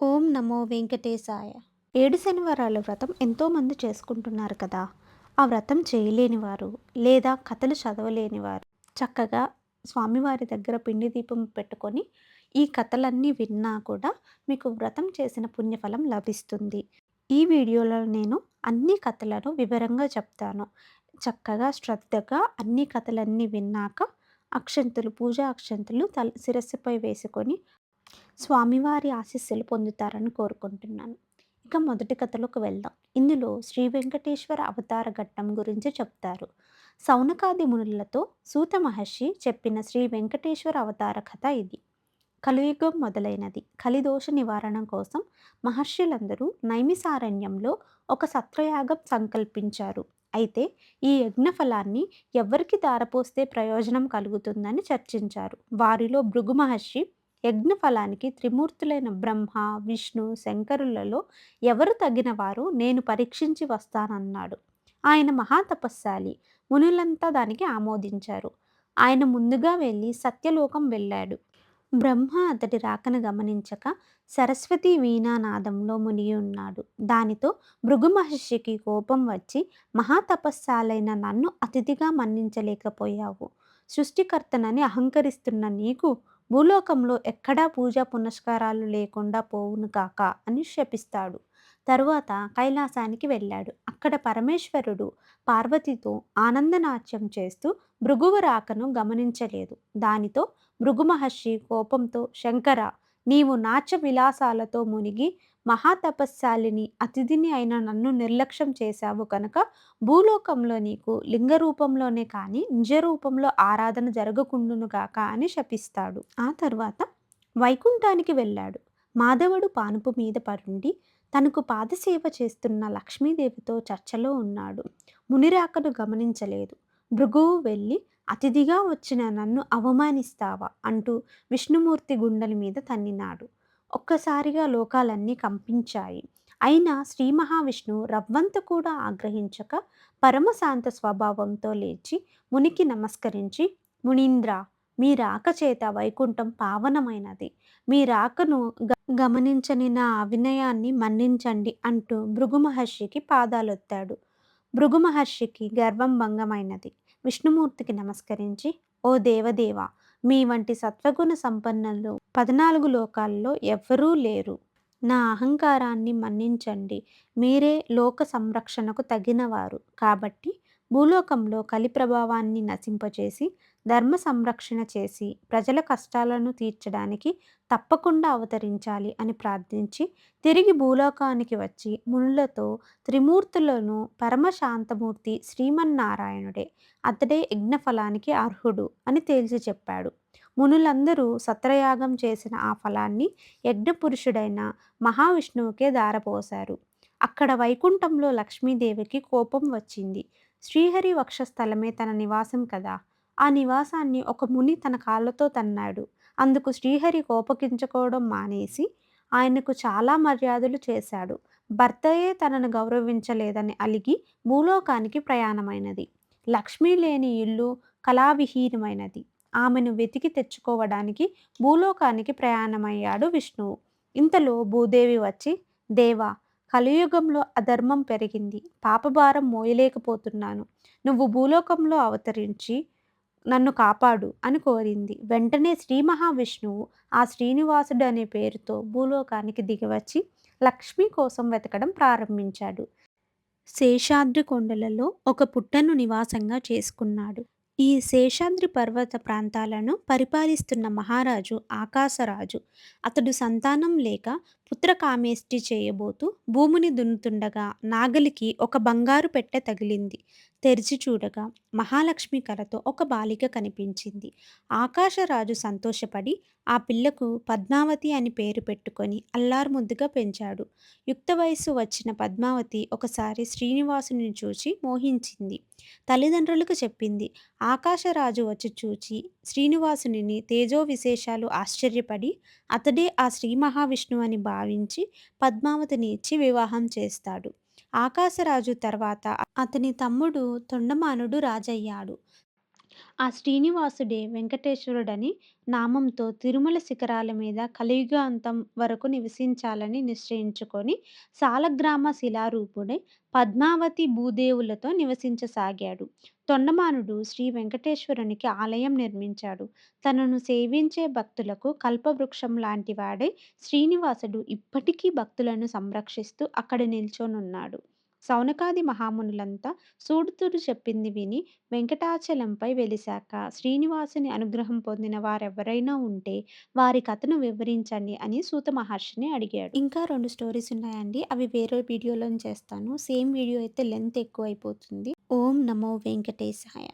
ఓం నమో వెంకటేశాయ. ఏడు శనివారాల వ్రతం ఎంతోమంది చేసుకుంటున్నారు కదా. ఆ వ్రతం చేయలేని వారు లేదా కథలు చదవలేని వారు చక్కగా స్వామివారి దగ్గర పిండి దీపం పెట్టుకొని ఈ కథలన్నీ విన్నా కూడా మీకు వ్రతం చేసిన పుణ్యఫలం లభిస్తుంది. ఈ వీడియోలో నేను అన్ని కథలను వివరంగా చెప్తాను. చక్కగా శ్రద్ధగా అన్ని కథలన్నీ విన్నాక అక్షంతులు పూజా అక్షంతులు తల శిరస్సుపై వేసుకొని స్వామివారి ఆశీస్సులు పొందుతారని కోరుకుంటున్నాను. ఇక మొదటి కథలోకి వెళ్దాం. ఇందులో శ్రీ వెంకటేశ్వర అవతార ఘట్టం గురించి చెప్తారు. సౌనకాది మునులతో సూత మహర్షి చెప్పిన శ్రీ వెంకటేశ్వర అవతార కథ ఇది. కలియుగం మొదలైనది. కలిదోష నివారణ కోసం మహర్షులందరూ నైమిసారణ్యంలో ఒక సత్రయాగం సంకల్పించారు. అయితే ఈ యజ్ఞ ఫలాన్ని ఎవరికి దారపోస్తే ప్రయోజనం కలుగుతుందని చర్చించారు. వారిలో భృగు మహర్షి యజ్ఞఫలానికి త్రిమూర్తులైన బ్రహ్మ విష్ణు శంకరులలో ఎవరు తగిన వారు నేను పరీక్షించి వస్తానన్నాడు. ఆయన మహాతపస్శాలి. మునులంతా దానికి ఆమోదించారు. ఆయన ముందుగా వెళ్ళి సత్యలోకం వెళ్ళాడు. బ్రహ్మ అతడి రాకను గమనించక సరస్వతి వీణానాదంలో మునిగి ఉన్నాడు దానితో భృగు మహర్షికి కోపం వచ్చి మహాతపస్సాలైన నన్ను అతిథిగా మన్నించలేకపోయావు. సృష్టికర్తనని అహంకరిస్తున్న నీకు భూలోకంలో ఎక్కడా పూజా పునస్కారాలు లేకుండా పోవును కాక అని శపిస్తాడు. తరువాత కైలాసానికి వెళ్ళాడు. అక్కడ పరమేశ్వరుడు పార్వతితో ఆనందనాట్యం చేస్తూ భృగువు రాకను గమనించలేదు. దానితో భృగు మహర్షి కోపంతో శంకర నీవు నాట్య విలాసాలతో మునిగి మహాతపస్శాలిని అతిథిని అయిన నన్ను నిర్లక్ష్యం చేశావు కనుక భూలోకంలో నీకు లింగ రూపంలోనే కానీ నిజ రూపంలో ఆరాధన జరగకుండునుగాక అని శపిస్తాడు. ఆ తర్వాత వైకుంఠానికి వెళ్ళాడు. మాధవుడు పానుపు మీద పరుండి తనకు పాదసేవ చేస్తున్న లక్ష్మీదేవితో చర్చలో ఉన్నాడు. మునిరాకను గమనించలేదు. భృగువు వెళ్ళి అతిథిగా వచ్చిన నన్ను అవమానిస్తావా? అంటూ విష్ణుమూర్తి గుండెల మీద తన్నినాడు. ఒక్కసారిగా లోకాలన్నీ కంపించాయి. అయినా శ్రీ మహావిష్ణువు రవ్వంత కూడా ఆగ్రహించక పరమశాంత స్వభావంతో లేచి మునికి నమస్కరించి మునీంద్ర మీ రాక చేత వైకుంఠం పావనమైనది. మీ రాకను గమనించని నా అవినయాన్ని మన్నించండి అంటూ భృగు మహర్షికి పాదాలొత్తాడు. భృగు మహర్షికి గర్వం భంగమైనది. విష్ణుమూర్తికి నమస్కరించి ఓ దేవదేవ మీ వంటి సత్వగుణ సంపన్నులు పద్నాలుగు లోకాల్లో ఎవ్వరూ లేరు. నా అహంకారాన్ని మన్నించండి. మీరే లోక సంరక్షణకు తగినవారు. కాబట్టి భూలోకంలో కలి ప్రభావాన్ని నశింపచేసి ధర్మ సంరక్షణ చేసి ప్రజల కష్టాలను తీర్చడానికి తప్పకుండా అవతరించాలి అని ప్రార్థించి తిరిగి భూలోకానికి వచ్చి మునులతో త్రిమూర్తులను పరమశాంతమూర్తి శ్రీమన్నారాయణుడే అతడే యజ్ఞఫలానికి అర్హుడు అని తేల్చి చెప్పాడు. మునులందరూ సత్రయాగం చేసిన ఆ ఫలాన్ని యజ్ఞపురుషుడైన మహావిష్ణువుకే దారపోశారు అక్కడ వైకుంఠంలో లక్ష్మీదేవికి కోపం వచ్చింది. శ్రీహరి వక్షస్థలమే తన నివాసం కదా. ఆ నివాసాన్ని ఒక ముని తన కాళ్ళతో తన్నాడు. అందుకు శ్రీహరి కోపగించుకోవడం మానేసి ఆయనకు చాలా మర్యాదలు చేశాడు. భర్తయే తనను గౌరవించలేదని అలిగి భూలోకానికి ప్రయాణమైనది. లక్ష్మీ లేని ఇల్లు కళావిహీనమైనది. ఆమెను వెతికి తెచ్చుకోవడానికి భూలోకానికి ప్రయాణమయ్యాడు విష్ణువు. ఇంతలో భూదేవి వచ్చి దేవా కలియుగంలో అధర్మం పెరిగింది. పాపభారం మోయలేకపోతున్నాను. నువ్వు భూలోకంలో అవతరించి నన్ను కాపాడు అని కోరింది. వెంటనే శ్రీ మహావిష్ణువు ఆ శ్రీనివాసుడు అనే పేరుతో భూలోకానికి దిగివచ్చి లక్ష్మి కోసం వెతకడం ప్రారంభించాడు. శేషాద్రి కొండలలో ఒక పుట్టను నివాసంగా చేసుకున్నాడు. ఈ శేషాద్రి పర్వత ప్రాంతాలను పరిపాలిస్తున్న మహారాజు ఆకాశరాజు. అతడు సంతానం లేక పుత్రకామేష్టి చేయబోతూ భూమిని దున్నుతుండగా నాగలికి ఒక బంగారు పెట్టె తగిలింది. తెరిచి చూడగా మహాలక్ష్మి కలతో ఒక బాలిక కనిపించింది. ఆకాశరాజు సంతోషపడి ఆ పిల్లకు పద్మావతి అని పేరు పెట్టుకొని అల్లారుముద్దుగా పెంచాడు. యుక్త వయస్సు వచ్చిన పద్మావతి ఒకసారి శ్రీనివాసుని చూచి మోహించింది. తల్లిదండ్రులకు చెప్పింది. ఆకాశరాజు వచ్చి చూచి శ్రీనివాసుని తేజో విశేషాలు ఆశ్చర్యపడి అతడే ఆ శ్రీ మహావిష్ణువు అని భావించి పద్మావతిని ఇచ్చి వివాహం చేస్తాడు. ఆకాశరాజు తర్వాత అతని తమ్ముడు తొండమానుడు రాజయ్యాడు. ఆ శ్రీనివాసుడే వెంకటేశ్వరుడని నామంతో తిరుమల శిఖరాల మీద కలియుగ అంతం వరకు నివసించాలని నిశ్చయించుకొని సాలగ్రామ శిలారూపుడై పద్మావతి భూదేవులతో నివసించసాగాడు. తొండమానుడు శ్రీ వెంకటేశ్వరునికి ఆలయం నిర్మించాడు. తనను సేవించే భక్తులకు కల్పవృక్షం లాంటివాడై శ్రీనివాసుడు ఇప్పటికీ భక్తులను సంరక్షిస్తూ అక్కడ నిల్చొనున్నాడు. శౌనకాది మహామునులంతా సూడుతూరు చెప్పింది విని వెంకటాచలంపై వెలిశాక శ్రీనివాసుని అనుగ్రహం పొందిన వారెవరైనా ఉంటే వారి కథను వివరించండి అని సూత మహర్షిని అడిగాడు. ఇంకా రెండు స్టోరీస్ ఉన్నాయండి. అవి వేరే వీడియోలో చేస్తాను. సేమ్ వీడియో అయితే లెంత్ ఎక్కువైపోతుంది. ఓం నమో వెంకటేశాయ.